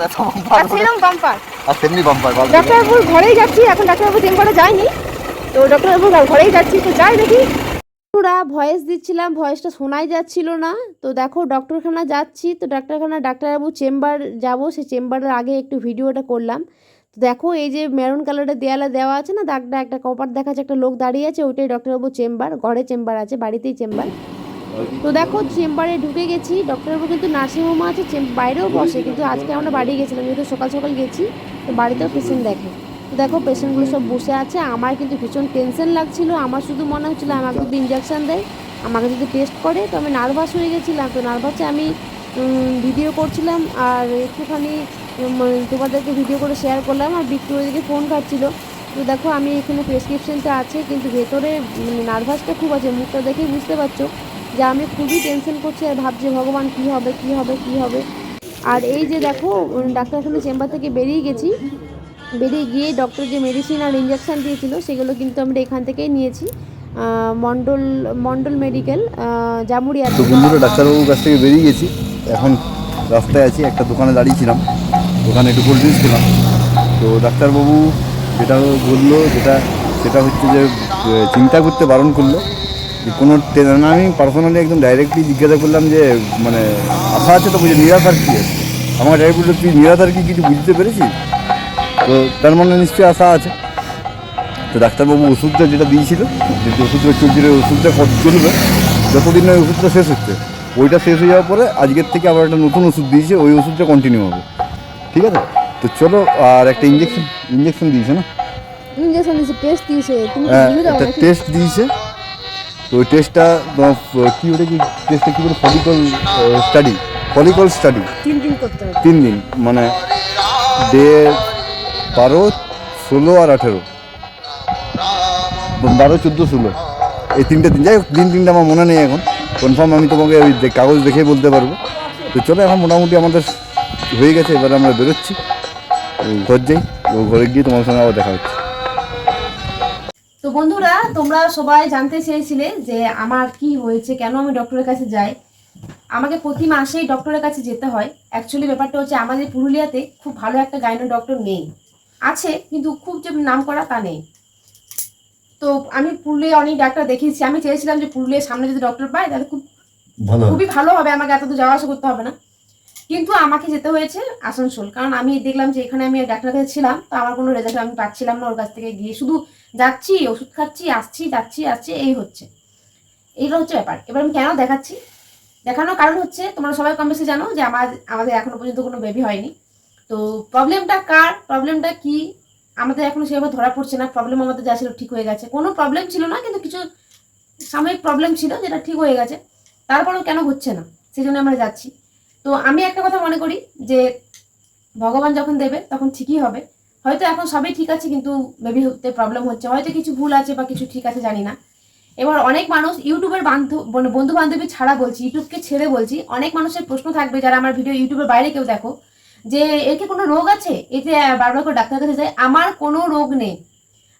Bumper এত bumper আর bumper আর তেমনি bumper ডাক্তারবাবুর ঘরেই যাচ্ছি এখন ডাক্তারবাবু চেম্বারে যায়নি। তো ডাক্তারবাবুর ঘরেই যাচ্ছি তো যাই দেখি। বন্ধুরা ভয়েস দিচ্ছিলাম ভয়েসটা শোনাই যাচ্ছিল না। তো দেখো ডক্টরখানা যাচ্ছি তো ডাক্তারখানা ডাক্তারবাবু চেম্বার যাব সেই চেম্বারের আগে একটু ভিডিওটা করলাম। তো দেখো এই যে মেরুন কালারের দেয়ালে দেওয়া আছে না দাগটা একটা কপার দেখা যাচ্ছে একটা লোক দাঁড়িয়ে আছে ওইটাই ডক্টরবাবু চেম্বার ঘরে চেম্বার আছে বাড়িতেই চেম্বার। তো দেখো, চেম্বারে ঢুকে গেছি। ডক্টরবাবু কিন্তু নার্সিংহোম আছে বাইরেও বসে। কিন্তু আজকে আমরা বাড়ি গেছিলাম, যেহেতু সকাল সকাল গেছি, তো বাড়িতেও পেশেন্ট দেখে। তো দেখো পেশেন্টগুলো সব বসে আছে। আমার কিন্তু ভীষণ টেনশন লাগছিল। আমার শুধু মনে হচ্ছিল, আমাকে যদি ইঞ্জেকশান দেয়, আমাকে যদি টেস্ট করে, তো আমি নার্ভাস হয়ে গেছিলাম। তো নার্ভাসে আমি ভিডিও করছিলাম। আর একটুখানি তোমাদেরকে ভিডিও করে শেয়ার করলাম। আর বিক্রি ওইদিকে ফোন কাটছিল তো দেখো, আমি এখানে প্রেসক্রিপশনটা আছে, কিন্তু ভেতরে নার্ভাসটা খুব আছে। মুখটা দেখেই বুঝতে পারছ। যে আমি খুবই টেনশন করছি আর ভাবছি ভগবান কি হবে কি হবে কি হবে। আর এই যে দেখো ডাক্তারখানা চেম্বার থেকে বেরিয়ে গেছি। বেরিয়ে গিয়ে ডক্টর যে মেডিসিন আর ইঞ্জেকশন দিয়েছিল, সেগুলো কিন্তু আমরা এখান থেকেই নিয়েছি। মন্ডল মন্ডল মেডিকেল তো বন্ধুরা ডাক্তারবাবুর কাছ থেকে বেরিয়ে গেছি। এখন রাস্তায় আছি, একটা দোকানে দাঁড়িয়েছিলাম। দোকানে একটু কোল্ড ড্রিঙ্কস তো ডাক্তারবাবু যেটা বলল, যেটা, সেটা হচ্ছে যে চিন্তা করতে বারণ করল। কোনো টে- না, আমি পার্সোনালি একদম ডাইরেক্টলি জিজ্ঞাসা করলাম যে মানে আশা আছে তো বুঝে নিরাধার কী আছে? আমার ডাইরেক্ট তুই নিরাধার কি কিছু বুঝতে পেরেছিস? তো তার মানে নিশ্চয়ই আশা আছে। তো ডাক্তারবাবু ওষুধটা যেটা দিয়েছিল যে ওষুধটা চলছিল ওষুধটা কত চলবে যতদিন না ওই ওষুধটা শেষ হচ্ছে ওইটা শেষ হয়ে যাওয়ার পরে আজকের থেকে আবার একটা নতুন ওষুধ দিয়েছে ওই ওষুধটা কন্টিনিউ হবে। ঠিক আছে? তো চলো আর একটা ইঞ্জেকশন ইঞ্জেকশন দিয়েছে না? ইঞ্জেকশন দিয়েছে টেস্ট দিয়েছে। হ্যাঁ টেস্ট দিয়েছে। তো ওই টেস্টটা কি ওটা কি টেস্টটা কী করে ফলিকল স্টাডি ফলিকল স্টাডি তিন দিন করতে হবে। তিন দিন মানে ডে বারো ষোলো আর আঠেরো। বারো চোদ্দ ষোলো। এই তিনটে দিন যাই হোক দিন তিনটা আমার মনে নেই এখন। কনফার্ম আমি তোমাকে ওই কাগজ দেখেই বলতে পারব। তো চলো এখন মোটামুটি আমাদের হয়ে গেছে এবার আমরা বেরোচ্ছি। ঘর যাই ও ঘরে গিয়ে তোমার সঙ্গে আবার দেখা হচ্ছে। তো বন্ধুরা তোমরা সবাই জানতে চেয়েছিলে যে আমার কি হয়েছে কেন আমি ডক্টরের কাছে যাই? আমাকে প্রতি মাসেই ডক্টরের কাছে যেতে হয়। অ্যাকচুয়ালি ব্যাপারটা হচ্ছে আমাদের পুরুলিয়াতে খুব ভালো একটা গাইনো ডক্টর নেই। আছে কিন্তু খুব যে নাম করা তা নেই। তো আমি পুরুলিয়া অনেক ডাক্তার দেখিয়েছি। আমি চেয়েছিলাম যে পুরুলিয়ার সামনে যদি ডক্টর পাই তাহলে খুব খুবই ভালো হবে। আমাকে এত দূর যাওয়া আসা করতে হবে না। কিন্তু আমাকে যেতে হয়েছে আসানসোল। কারণ আমি দেখলাম যে এখানে আমি ডাক্তারের কাছে ছিলাম, তো আমার কোনো রেজাল্ট আমি পাচ্ছিলাম না ওর কাছ থেকে। গিয়ে শুধু যাচ্ছি, ওষুধ খাচ্ছি, আসছি, যাচ্ছি, আসছি, এই হচ্ছে। এইগুলো হচ্ছে ব্যাপার। এবার আমি কেন দেখাচ্ছি? দেখানোর কারণ হচ্ছে, তোমরা সবাই কম বেশি জানো যে আমার, আমাদের এখনও পর্যন্ত কোনো বেবি হয়নি। তো প্রবলেমটা কার? প্রবলেমটা কি? আমাদের এখনও সেভাবে ধরা পড়ছে না। প্রবলেম আমাদের যা ছিল ঠিক হয়ে গেছে। কোনো প্রবলেম ছিল না, কিন্তু কিছু সাময়িক প্রবলেম ছিল যেটা ঠিক হয়ে গেছে। তারপরেও কেন হচ্ছে না? সেই জন্য আমরা যাচ্ছি। তো আমি একটা কথা মনে করি যে ভগবান যখন দেবে, তখন ঠিকই হবে। হয়তো এখন সবই ঠিক আছে, কিন্তু বেবি হতে প্রবলেম হচ্ছে। হয়তো কিছু ভুল আছে বা কিছু ঠিক আছে, জানি না। এবার অনেক মানুষ ইউটিউবের বান্ধব বন্ধু বান্ধবী ছাড়া বলছি, ইউটিউবকে ছেড়ে বলছি, অনেক মানুষের প্রশ্ন থাকবে যারা আমার ভিডিও ইউটিউবের বাইরে কেউ দেখো, যে এর কি কোনো রোগ আছে? এতে বারবার করে ডাক্তার কাছে যায়, আমার কোনো রোগ নেই।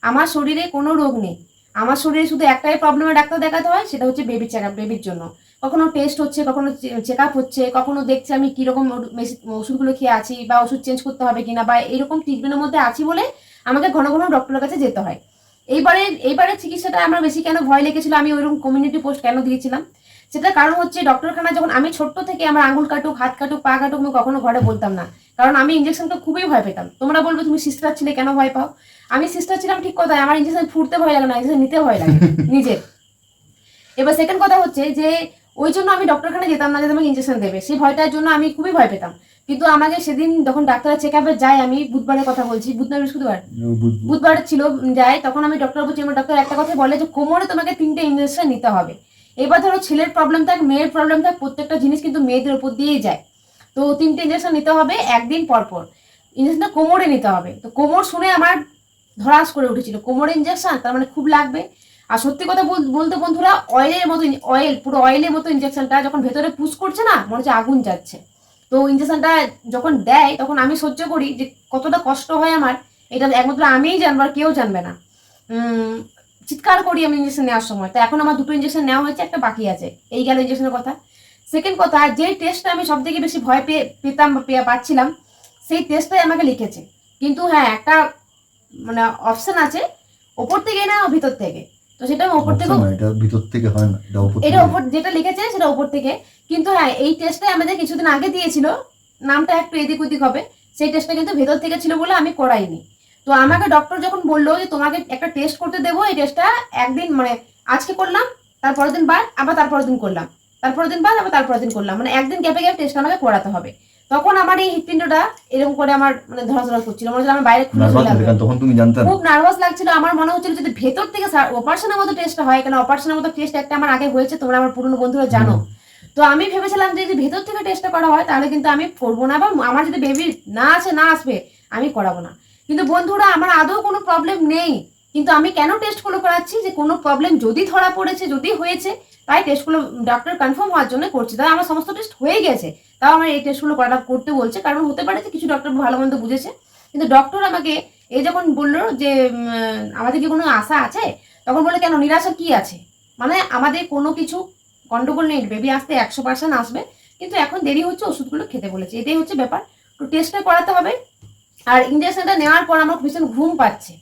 আমার শরীরে কোনো রোগ নেই। আমার শরীরে শুধু একটাই প্রবলেমের ডাক্তার দেখাতে হয়, সেটা হচ্ছে বেবি চেক বেবির জন্য। কখনো টেস্ট হচ্ছে, কখনো চেক আপ হচ্ছে, কখনো দেখছে আমি কীরকম ওষুধগুলো খেয়ে আছি বা ওষুধ চেঞ্জ করতে হবে কিনা বা এরকম ট্রিটমেন্টের মধ্যে আছি বলে আমাকে ঘন ঘন ডক্টরের কাছে যেতে হয়। এইবারে এইবারে চিকিৎসাটা আমার বেশি কেন ভয় লেগেছিল আমি ওইরকম কমিউনিটি পোস্ট কেন দিয়েছিলাম? সেটা কারণ হচ্ছে ডক্টরখানা যখন আমি ছোট্ট থেকে আমার আঙুল কাটুক, হাত কাটুক, পা কাটুক, আমি কখনো ঘরে বলতাম না। কারণ আমি ইঞ্জেকশনকে খুবই ভয় পেতাম। তোমরা বলবে তুমি সিস্টার ছিলে, কেন ভয় পাও? আমি সিস্টার ছিলাম ঠিক কথা আমার ইঞ্জেকশন ফুটতে ভয় লাগে না ইঞ্জেকশন নিতে ভয় লাগে, নিজে। এবার সেকেন্ড কথা হচ্ছে যে ওই জন্য আমি ডক্টরখানে যেতাম না যে আমাকে ইঞ্জেকশন দেবে। সেই ভয়টার জন্য আমি খুবই ভয় পেতাম। কিন্তু আমাকে সেদিন যখন ডাক্তার চেক আপে যাই আমি বুধবারের কথা বলছি বুধবার বৃহস্পতিবার? বুধবার। ছিল যাই তখন আমি ডক্টর বলছি আমার ডক্টর একটা কথা বলে যে কোমরে তোমাকে তিনটে ইঞ্জেকশন নিতে হবে। এবার ধরো ছেলের প্রবলেম থাক মেয়ের প্রবলেম থাক প্রত্যেকটা জিনিস কিন্তু মেয়েদের উপর দিয়েই যায়। তো তিনটে ইঞ্জেকশন নিতে হবে একদিন পরপর পর। ইঞ্জেকশনটা কোমরে নিতে হবে। তো কোমর শুনে আমার ধরাস করে উঠেছিল। কোমরে ইঞ্জেকশন তার মানে খুব লাগবে। আর সত্যি কথা বলতে বন্ধুরা অয়েলের মতো অয়েল পুরো অয়েলের মতো ইঞ্জেকশনটা যখন ভেতরে পুশ করছে না, মনে হচ্ছে আগুন যাচ্ছে। তো ইঞ্জেকশনটা যখন দেয়, তখন আমি সহ্য করি যে কতটা কষ্ট হয় আমার, এটা একমাত্র আমিই জানব আর কেউ জানবে না। চিৎকার করি আমি ইঞ্জেকশন নেওয়ার সময়। তো এখন আমার দুটো ইঞ্জেকশন নেওয়া হয়েছে, একটা বাকি আছে। এই গেল ইঞ্জেকশনের কথা। সেকেন্ড কথা, যে টেস্টটা আমি সব থেকে বেশি ভয় পেয়ে পেতাম বা পেয়ে পাচ্ছিলাম, সেই টেস্টটাই আমাকে লিখেছে। কিন্তু হ্যাঁ একটা মানে অপশন আছে, ওপর থেকে না, ভিতর থেকে। তো সেটা আমি ওপর থেকে এটা ভিতর থেকে হয় না এটা উপর এটা ওপর যেটা লিখেছে সেটা ওপর থেকে। কিন্তু হ্যাঁ এই টেস্টটা আমাদের কিছুদিন আগে দিয়েছিল নামটা একটু এদিক ওদিক হবে। সেই টেস্টটা কিন্তু ভেতর থেকে ছিল বলে আমি করাইনি। তো আমাকে ডক্টর যখন বলল যে তোমাকে একটা টেস্ট করতে দেবো এই টেস্টটা একদিন মানে আজকে করলাম তারপরের দিন বাদ আবার তারপরের দিন করলাম। তারপরের দিন বাদ আবার তারপরের দিন করলাম। মানে একদিন গ্যাপে গ্যাপ টেস্ট আমাকে করাতে হবে। তখন আমার এই হৃৎপিণ্ডটা এরকম করে আমার মানে ধরাধরা করছিল। মনে হচ্ছিল আমার বাইরে খুলে তখন তুমি জানতে খুব নার্ভাস লাগছিল। আমার মনে হচ্ছিল যদি ভেতর থেকে অপারেশনের মতো টেস্টটা হয় কেন? অপারেশনের মতো টেস্ট একটা আমার আগে হয়েছে তোমরা আমার পুরনো বন্ধুরা জানো। তো আমি ভেবেছিলাম যে যদি ভেতর থেকে টেস্টটা করা হয় তাহলে কিন্তু আমি করব না বা আমার যদি বেবি না আছে না আসবে আমি করাবো না। কিন্তু বন্ধুরা আমার আদৌ কোনো প্রবলেম নেই। কিন্তু আমি কেন টেস্টগুলো করাচ্ছি? যে কোনো প্রবলেম যদি ধরা পড়েছে, যদি হয়েছে, তাই টেস্টগুলো ডক্টর কনফার্ম হওয়ার জন্য করছি। তাই আমার সমস্ত টেস্ট হয়ে গেছে, তাও আমার এই টেস্টগুলো করা করতে বলছে। কারণ হতে পারে যে কিছু ডক্টর ভালো মন্দ বুঝেছে। কিন্তু ডক্টর আমাকে এই যখন বলল যে আমাদের কি কোনো আশা আছে? তখন বলে কেন? নিরাশা কি আছে? মানে আমাদের কোনো কিছু গন্ডগোল নেই। বেবি আসতে একশো পার্সেন্ট আসবে। কিন্তু এখন দেরি হচ্ছে, ওষুধগুলো খেতে বলেছে। এটাই হচ্ছে ব্যাপার। তো টেস্টটা করাতে হবে। আর ইঞ্জেকশনটা নেওয়ার পর আমার ভীষণ ঘুম পাচ্ছে।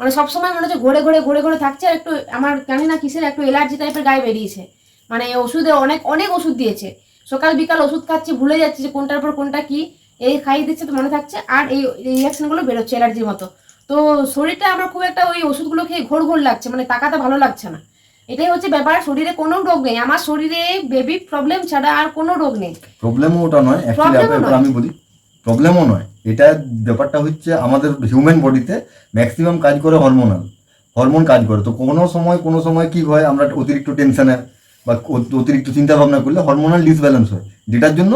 মানে সবসময় মনে হচ্ছে ঘুরে ঘুরে ঘুরে ঘুরে থাকছে আর একটু আমার জানি না কিসের একটু এলার্জি টাইপের গায়ে বেরিয়েছে। মানে ওষুধে অনেক অনেক ওষুধ দিয়েছে। সকাল বিকাল ওষুধ খাচ্ছি ভুলে যাচ্ছি যে কোনটার পর কোনটা কি। এই খাইয়ে দিচ্ছে তো মনে থাকছে আর এই রিয়াকশনগুলো বেরোচ্ছে অ্যালার্জির মতো। তো শরীরটা আমার খুব একটা ওই ওষুধগুলো খেয়ে ঘোর ঘোর লাগছে মানে তাকাতে ভালো লাগছে না। এটাই হচ্ছে ব্যাপার শরীরে কোনো রোগ নেই। আমার শরীরে বেবি প্রবলেম ছাড়া আর কোনো রোগ নেই। প্রবলেমও ওটা নয়। আমি বলি প্রবলেমও নয়। এটা ব্যাপারটা হচ্ছে আমাদের হিউম্যান বডিতে ম্যাক্সিমাম কাজ করে হরমোনাল হরমোন কাজ করে। তো কোনো সময় কোনো সময় কি হয় আমরা অতিরিক্ত টেনশনে বা অতিরিক্ত চিন্তা ভাবনা করলে হরমোনাল ডিসব্যালেন্স হয়। যেটার জন্য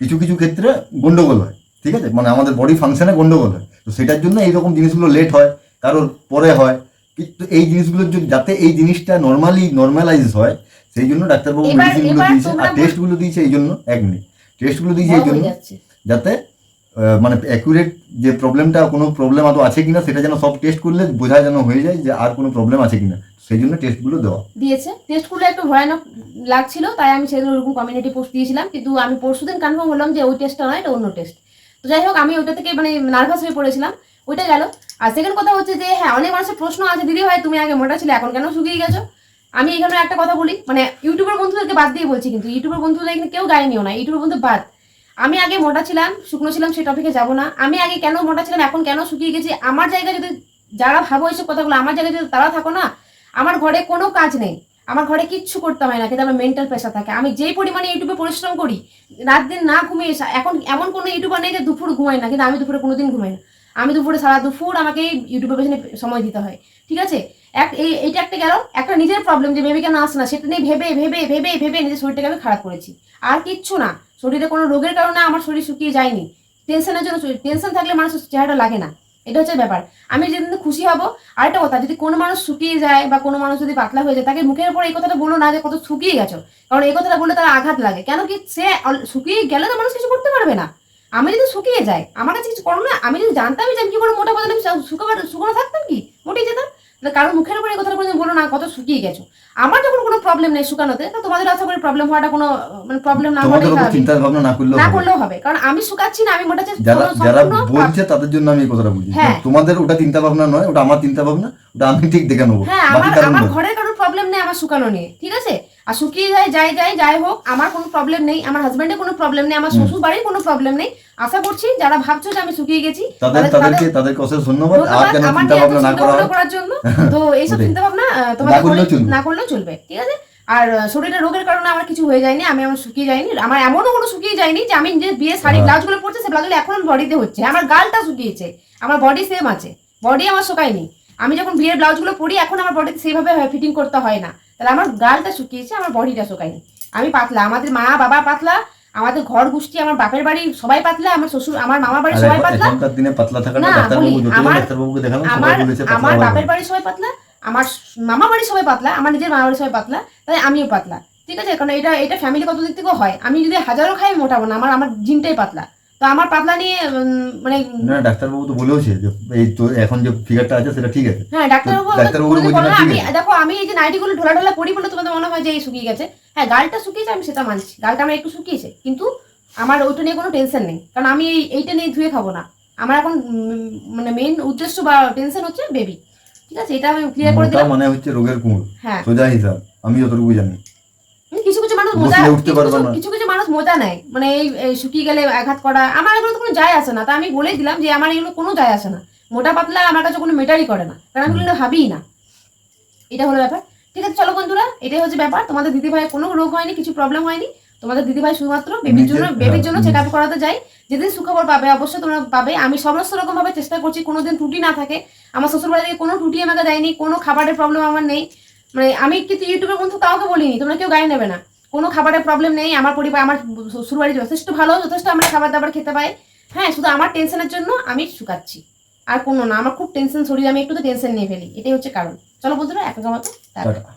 কিছু কিছু ক্ষেত্রে গন্ডগোল হয়। ঠিক আছে? মানে আমাদের বডি ফাংশনে গন্ডগোল হয়। তো সেটার জন্য এইরকম জিনিসগুলো লেট হয় কারোর পরে হয়। কিন্তু এই জিনিসগুলোর জন্য যাতে এই জিনিসটা নর্মালি নর্মালাইজ হয় সেই জন্য ডাক্তারবাবু মেডিসিনগুলো দিয়েছে। আর টেস্টগুলো দিয়েছে এই জন্য এক মিনিট টেস্টগুলো দিয়েছে এই জন্য যাতে মানে অ্যাকুরেট যে প্রবলেমটা কোনো প্রবলেম আদৌ আছে কিনা, সেটা যেন সব টেস্ট করলে বোঝা যেন হয়ে যায় যে আর কোনো প্রবলেম আছে কিনা। সেই জন্য টেস্টগুলো দেওয়া। দিয়েছে। টেস্টগুলো একটু ভয়ানক লাগছিল, তাই আমি সেদিন ওরকম কমিউনিটি পোস্ট দিয়েছিলাম। কিন্তু আমি পরশু দিন কনফার্ম হলাম যে ওই টেস্টটা নয়, এটা অন্য টেস্ট তো যাই হোক, আমি ওইটা থেকে মানে নার্ভাস হয়ে পড়েছিলাম। ওইটা গেল। আর সেকেন্ড কথা হচ্ছে যে হ্যাঁ অনেক মানুষের প্রশ্ন আছে, দিদি ভাই, তুমি আগে মোটা ছিলে, এখন কেন শুকিয়ে গেছো? আমি এখানে একটা কথা বলি মানে ইউটিউবের বন্ধুদেরকে বাদ দিয়ে বলছি, কিন্তু ইউটিউবের বন্ধুদের কেউ গায়নিও না। ইউটিউবের বন্ধু বাদ। আমি আগে মোটা ছিলাম, শুকনো ছিলাম সেই টপিকে যাব না। আমি আগে কেন মোটা ছিলাম, এখন কেন শুকিয়ে গেছি? আমার জায়গায় যদি যারা ভাবো এইসব কথাগুলো, আমার জায়গায় যদি তারা থাকো না, আমার ঘরে কোনো কাজ নেই। আমার ঘরে কিচ্ছু করতে হয় না, কিন্তু আমার মেন্টাল প্রেশার থাকে। আমি যেই পরিমাণে ইউটিউবে পরিশ্রম করি, রাত দিন না ঘুমিয়ে এখন এমন কোনো ইউটিউবার নেই যে দুপুর ঘুমাই না, কিন্তু আমি দুপুরে কোনোদিন ঘুমাই না। আমি দুপুরে সারা দুপুর আমাকে ইউটিউবের পেছনে সময় দিতে হয়। ঠিক আছে? এক এইটা একটা গেল, একটা নিজের প্রবলেম যে বেবি কেন আসে না, সেটা নিয়ে ভেবে ভেবে ভেবে ভেবে নিজের শরীরটাকে আমি খারাপ করেছি। আর কিচ্ছু না, শরীরে কোনো রোগের কারণে আমার শরীর শুকিয়ে যায়নি। টেনশনের জন্য টেনশন থাকলে মানুষের চেহারাটা লাগে না। এটা হচ্ছে ব্যাপার। আমি যেদিন খুশি হব, আরেকটা কথা, যদি কোনো মানুষ শুকিয়ে যায় বা কোনো মানুষ যদি পাতলা হয়ে যায়, তাকে মুখের উপর এই কথাটা বলো না যে কত শুকিয়ে গেছো। কারণ এই কথাটা বললে তার আঘাত লাগে। কেন কি সে শুকিয়ে গেলে তো মানুষ কিছু করতে পারবে না। আমি যদি শুকিয়ে যাই, আমার কাছে কিছু করো না, আমি যদি জানতাম যে আমি কি করে মোটা বদলে শুকাবার, শুকনো থাকতাম কি? মোটেই যেতাম। কারণ মুখের উপরে কথাটা কোনোদিন বলো না কত শুকিয়ে গেছো আমার যখন কোনো প্রবলেম নেই শুকানোতে তো তোমাদের আশা করি প্রবলেম হওয়াটা কোনো মানে প্রবলেম না স্বাভাবিক। চিন্তা ভাবনা না করলেও না। করলেও হবে কারণ আমি শুকাচ্ছি না আমি মোটা যারা যারা বলছে তাদের জন্য আমি এই কথাটা বলছি হ্যাঁ। তোমাদের ওটা চিন্তা ভাবনা নয় ওটা আমার চিন্তা ভাবনা ওটা আমি ঠিক দেখে নেব হ্যাঁ আমার ঘরে আমার ঘরের কোনো প্রবলেম নেই আমার শুকানো নিয়ে ঠিক আছে আর শুকিয়ে যায় যাই যাই যাই হোক আমার কোনো প্রবলেম নেই আমার হাজবেন্ডের কোনো প্রবলেম নেই আমার শ্বশুর বাড়ির কোনো প্রবলেম নেই আশা করছি যারা ভাবছ যে আমি শুকিয়ে গেছি তাদের তাদের- তাদেরকে তাদেরকে অশেষ ধন্যবাদ আর আমার চিন্তা ভাবনা না করা করার জন্য তো এইসব। চিন্তা ভাবনা তোমাদের। না করলেও চলবে ঠিক আছে আর শরীরে রোগের কারণে আমার কিছু হয়ে যায়নি আমি আমার শুকিয়ে যায়নি আমার এমনও কোনো শুকিয়ে যায়নি যে আমি যে বিয়ে শাড়ি হ্যাঁ। ব্লাউজগুলো পরছে সে ব্লাউজগুলো এখন বডিতে হচ্ছে আমার গালটা শুকিয়েছে আমার বডি সেম আছে বডি আমার শুকায়নি আমি যখন বিয়ের ব্লাউজগুলো পরি এখন আমার বডিতে সেইভাবে ফিটিং করতে হয় না তাহলে আমার গালটা শুকিয়েছে আমার বডিটা শুকায়নি। আমি পাতলা আমাদের মা বাবা পাতলা আমাদের ঘর গোষ্ঠী আমার বাপের বাড়ি সবাই পাতলা আমার শ্বশুর আমার মামার বাড়ি সবাই পাতলা। দিনে পাতলা থাকাটা না, আমার- আমার বাপের। বাড়ি সবাই পাতলা আমার মামা বাড়ি সবাই পাতলা আমার নিজের মামা বাড়ি সবাই পাতলা তাই আমিও পাতলা। ঠিক আছে? কারণ এটা এটা ফ্যামিলি কত দিক থেকেও হয়। আমি যদি হাজারও খাই মোটাবো না আমার আমার জিনটাই পাতলা। তো আমার পাতলা নিয়ে মানে না ডাক্তারবাবু তো বলেওছে যে এই তো এখন যে ফিগারটা আছে সেটা ঠিক আছে। হ্যাঁ ডাক্তারবাবু ডাক্তারবাবু আমি দেখো আমি এই যে নাইটিগুলো ঢোলা ঢোলা বলে তোমাদের মনে হয় যে এই শুকিয়ে গেছে। হ্যাঁ গালটা শুকিয়েছে আমি সেটা মানছি। গালটা আমার একটু শুকিয়েছে কিন্তু আমার ওইটা নিয়ে কোনো টেনশন নেই। কারণ আমি এই এইটা নিয়ে ধুয়ে খাব না। আমার এখন মানে মেন উদ্দেশ্য বা টেনশন হচ্ছে বেবি ঠিক আছে? এটা আমি ক্লিয়ার করে দিলাম। মানে হচ্ছে রোগের হ্যাঁ। সোজা হিসাব আমি যতটুকু জানি। মানে কিছু কিছু মানুষ মজা কিছু কিছু- মানুষ মজা নেয়। মানে এই শুকিয়ে গেলে আঘাত করা আমার এগুলো তো কোনো যায় আসে না। তা আমি বলেই দিলাম যে আমার এগুলো কোনো যায় আসে না। মোটা পাতলা আমার কাছে কোনো মেটারই করে না। কারণ আমি এগুলো ভাবিই না। এটা হলো ব্যাপার। ঠিক আছে চলো বন্ধুরা এটাই হচ্ছে ব্যাপার। তোমাদের দিদি ভাইয়ের কোনো রোগ হয়নি কিছু প্রবলেম হয়নি। তোমাদের দিদি ভাই শুধুমাত্র বেবির জন্য বেবির জন্য হ্যাঁ, চেক আপ করাতে যাই যেদিন সুখবর পাবে অবশ্যই তোমরা পাবে। আমি সমস্ত রকম ভাবে চেষ্টা করছি কোনোদিন ত্রুটি না থাকে। আমার শ্বশুর বাড়ি থেকে কোনো ত্রুটি আমাকে দেয়নি কোনো খাবারের প্রবলেম আমার নেই। মানে আমি কিন্তু ইউটিউবের বন্ধু কাউকে বলিনি, তোমরা কেউ গায়ে নেবে না। কোনো খাবারের প্রবলেম নেই, আমার পরিবার, আমার শ্বশুর বাড়ি যথেষ্ট ভালো, যথেষ্ট আমরা খাবার দাবার খেতে পাই। হ্যাঁ শুধু আমার টেনশনের জন্য আমি শুকাচ্ছি। আর কোনো না, আমার খুব টেনশন শরীরে আমি একটু তো টেনশন নিয়ে ফেলি, এটাই হচ্ছে কারণ। চলো বন্ধুরা এখন মতো। টাটা।